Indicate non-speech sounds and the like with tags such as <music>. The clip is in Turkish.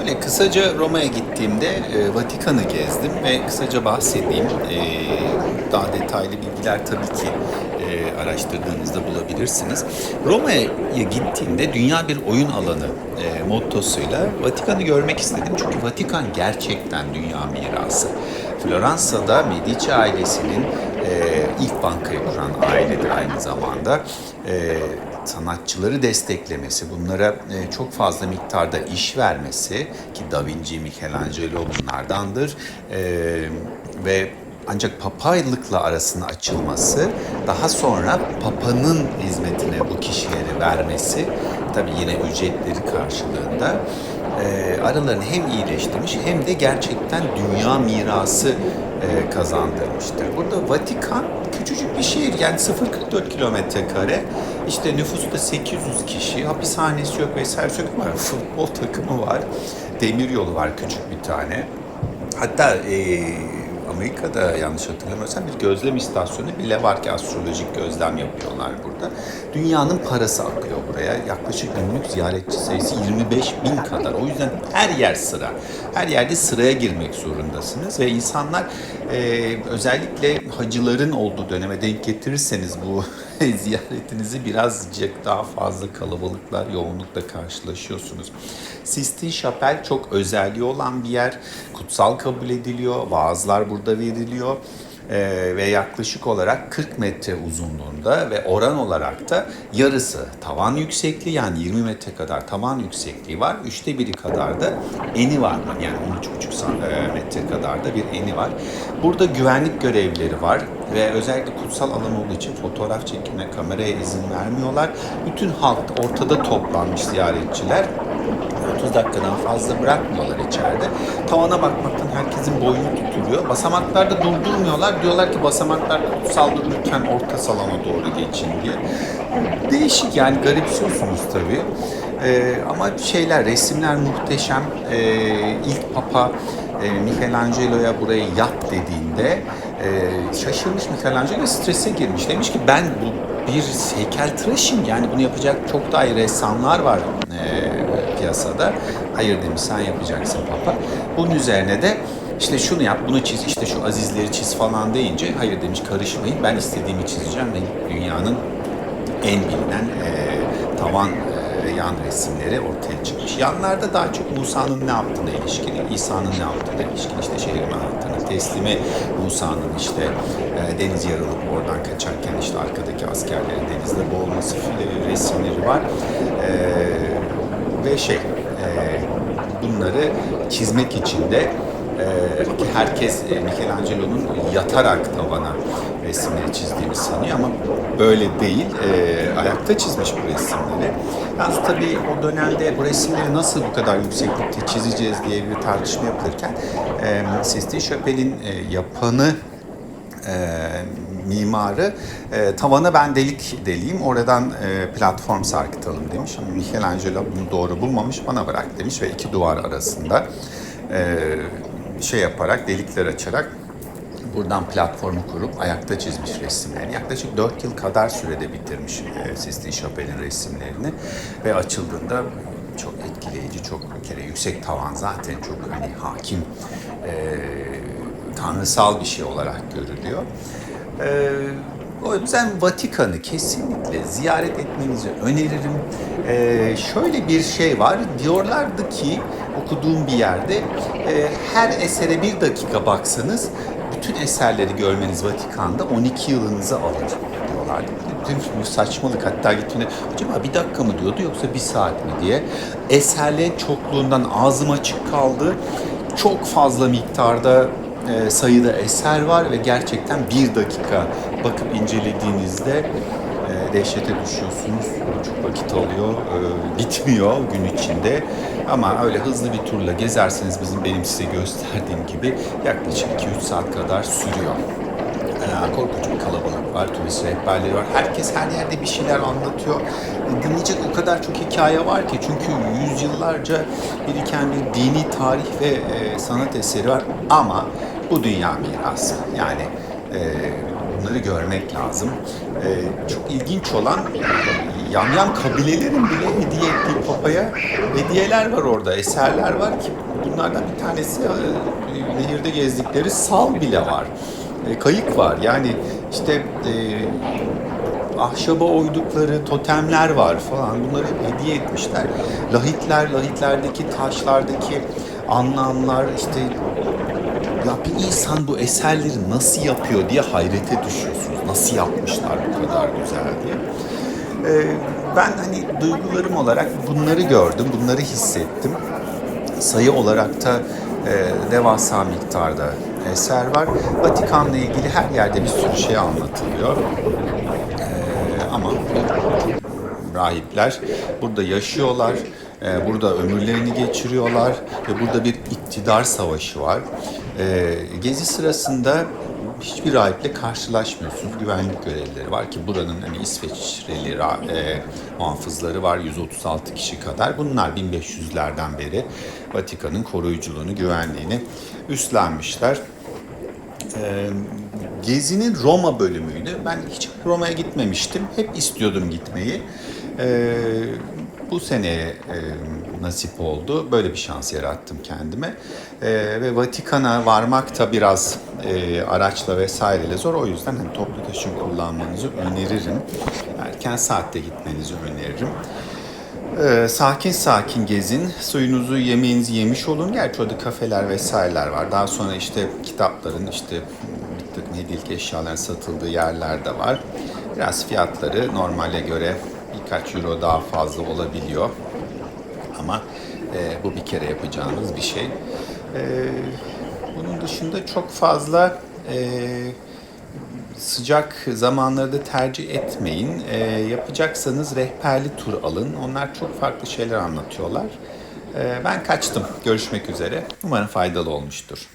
Böyle kısaca Roma'ya gittiğimde e, Vatikan'ı gezdim ve kısaca bahsedeyim. E, daha detaylı bilgiler tabii ki e, araştırdığınızda bulabilirsiniz. Roma'ya gittiğimde dünya bir oyun alanı e, mottosuyla Vatikan'ı görmek istedim. Çünkü Vatikan gerçekten dünya mirası. Floransa'da Medici ailesinin e, ilk bankayı kuran ailedir aynı zamanda. E, sanatçıları desteklemesi, bunlara e, çok fazla miktarda iş vermesi ki Da Vinci, Michelangelo bunlardandır E, ve ancak papaylıkla arasının açılması, daha sonra papanın hizmetine bu kişileri vermesi, tabii yine ücretleri karşılığında e, aralarını hem iyileştirmiş hem de gerçekten dünya mirası e, kazandırmıştır. Burada Vatikan küçücük bir şehir yani 0.44 kilometre kare. İşte nüfusu da 800 kişi. Hapishanesi yok vesaire yok ama futbol takımı var. Demir yolu var küçük bir tane. Hatta e, Amerika'da yanlış hatırlamıyorsam bir gözlem istasyonu bile var ki astrolojik gözlem yapıyorlar burada. Dünyanın parası akıyor buraya. Yaklaşık günlük ziyaretçi sayısı 25 bin kadar. O yüzden her yer sıra. Her yerde sıraya girmek zorundasınız ve insanlar e, özellikle hacıların olduğu döneme denk getirirseniz bu <laughs> ziyaretinizi birazcık daha fazla kalabalıklar, yoğunlukla karşılaşıyorsunuz. Sistine Chapel çok özelliği olan bir yer. Kutsal kabul ediliyor. Vaazlar burada veriliyor. Ee, ve yaklaşık olarak 40 metre uzunluğunda ve oran olarak da yarısı tavan yüksekliği yani 20 metre kadar tavan yüksekliği var. Üçte biri kadar da eni var. Yani 13,5 san- e, metre kadar da bir eni var. Burada güvenlik görevlileri var ve özellikle kutsal alan olduğu için fotoğraf çekimine kameraya izin vermiyorlar. Bütün halk ortada toplanmış ziyaretçiler 30 dakikadan fazla bırakmıyorlar içeride. Tavana bakmaktan herkesin boynu tutuluyor. Basamaklarda durdurmuyorlar. Diyorlar ki basamaklarda saldırırken orta salona doğru geçin diye. Değişik yani garipsiyorsunuz tabii. Ee, ama şeyler, resimler muhteşem. Ee, ilk Papa e, Michelangelo'ya burayı yap dediğinde e, şaşırmış Michelangelo strese girmiş. Demiş ki ben bu bir heykeltıraşım yani bunu yapacak çok daha iyi ressamlar var e, piyasada. Hayır demiş sen yapacaksın Papa. Bunun üzerine de işte şunu yap, bunu çiz, işte şu azizleri çiz falan deyince hayır demiş karışmayın ben istediğimi çizeceğim ve dünyanın en bilinen e, tavan e, yan resimleri ortaya çıkmış. Yanlarda daha çok Musa'nın ne yaptığına ilişkin, İsa'nın ne yaptığına ilişkin, işte şehrin anahtarını teslimi, Musa'nın işte e, deniz yarılıp oradan kaçarken işte arkadaki askerlerin denizde boğulması resimleri var. E, ve şey, e, bunları çizmek için de ee, ki herkes e, Michelangelo'nun yatarak tavana resimleri çizdiğini sanıyor ama böyle değil. Ee, ayakta çizmiş bu resimleri. Yalnız tabii o dönemde bu resimleri nasıl bu kadar yükseklikte çizeceğiz diye bir tartışma yapılırken e, Sistine Chapel'in e, yapanı e, mimarı. E, tavana ben delik deleyim oradan e, platform sarkıtalım demiş. Ama Michelangelo bunu doğru bulmamış bana bırak demiş ve iki duvar arasında e, şey yaparak delikler açarak buradan platformu kurup ayakta çizmiş resimlerini. Yaklaşık 4 yıl kadar sürede bitirmiş e, Sistine Chapel'in resimlerini ve açıldığında çok etkileyici, çok bir kere yüksek tavan zaten çok hani hakim e, tanrısal bir şey olarak görülüyor. Ee, o yüzden Vatikan'ı kesinlikle ziyaret etmenizi öneririm. Ee, şöyle bir şey var, diyorlardı ki okuduğum bir yerde e, her esere bir dakika baksanız bütün eserleri görmeniz Vatikan'da 12 yılınızı alır diyorlardı. Dedim bu saçmalık hatta gittiğinde acaba bir dakika mı diyordu yoksa bir saat mi diye. Eserlerin çokluğundan ağzım açık kaldı. Çok fazla miktarda e, sayıda eser var ve gerçekten bir dakika bakıp incelediğinizde e, dehşete düşüyorsunuz. Çok vakit alıyor, e, bitmiyor gün içinde. Ama öyle hızlı bir turla gezerseniz bizim benim size gösterdiğim gibi yaklaşık 2-3 saat kadar sürüyor. Ee, korkunç bir kalabalık var, turist rehberleri var. Herkes her yerde bir şeyler anlatıyor. Dinleyecek o kadar çok hikaye var ki çünkü yüzyıllarca biriken bir dini tarih ve e, sanat eseri var ama bu dünya mirası. Yani e, bunları görmek lazım. E, çok ilginç olan yamyam kabilelerin bile hediye ettiği papaya hediyeler var orada, eserler var ki bunlardan bir tanesi e, nehirde gezdikleri sal bile var. E, kayık var. Yani işte e, ahşaba oydukları totemler var falan. Bunları hediye etmişler. Lahitler, lahitlerdeki taşlardaki anlamlar işte ya bir insan bu eserleri nasıl yapıyor diye hayrete düşüyorsunuz. Nasıl yapmışlar bu kadar güzel diye. Ee, ben hani duygularım olarak bunları gördüm, bunları hissettim. Sayı olarak da e, devasa miktarda eser var. Vatikan'la ilgili her yerde bir sürü şey anlatılıyor. Ee, ama rahipler burada yaşıyorlar, e, burada ömürlerini geçiriyorlar ve burada bir iktidar savaşı var. E, Gezi sırasında hiçbir rahiple karşılaşmıyorsunuz. Güvenlik görevlileri var ki buranın hani İsveçreli e, muhafızları var 136 kişi kadar. Bunlar 1500'lerden beri Vatikan'ın koruyuculuğunu, güvenliğini üstlenmişler. Ee, Gezi'nin Roma bölümüydü. Ben hiç Roma'ya gitmemiştim. Hep istiyordum gitmeyi. Ee, bu seneye e, nasip oldu. Böyle bir şans yarattım kendime. Ee, ve Vatikan'a varmak da biraz e, araçla vesaireyle zor. O yüzden hani toplu taşım kullanmanızı öneririm. Erken saatte gitmenizi öneririm. Ee, sakin sakin gezin. Suyunuzu, yemeğinizi yemiş olun. Gerçi orada kafeler vesaireler var. Daha sonra işte kitapların işte bir takım hediyelik eşyaların satıldığı yerler de var. Biraz fiyatları normale göre birkaç euro daha fazla olabiliyor. Ama e, bu bir kere yapacağınız bir şey. E, bunun dışında çok fazla e, sıcak zamanları da tercih etmeyin. E, yapacaksanız rehberli tur alın. Onlar çok farklı şeyler anlatıyorlar. E, ben kaçtım. Görüşmek üzere. Umarım faydalı olmuştur.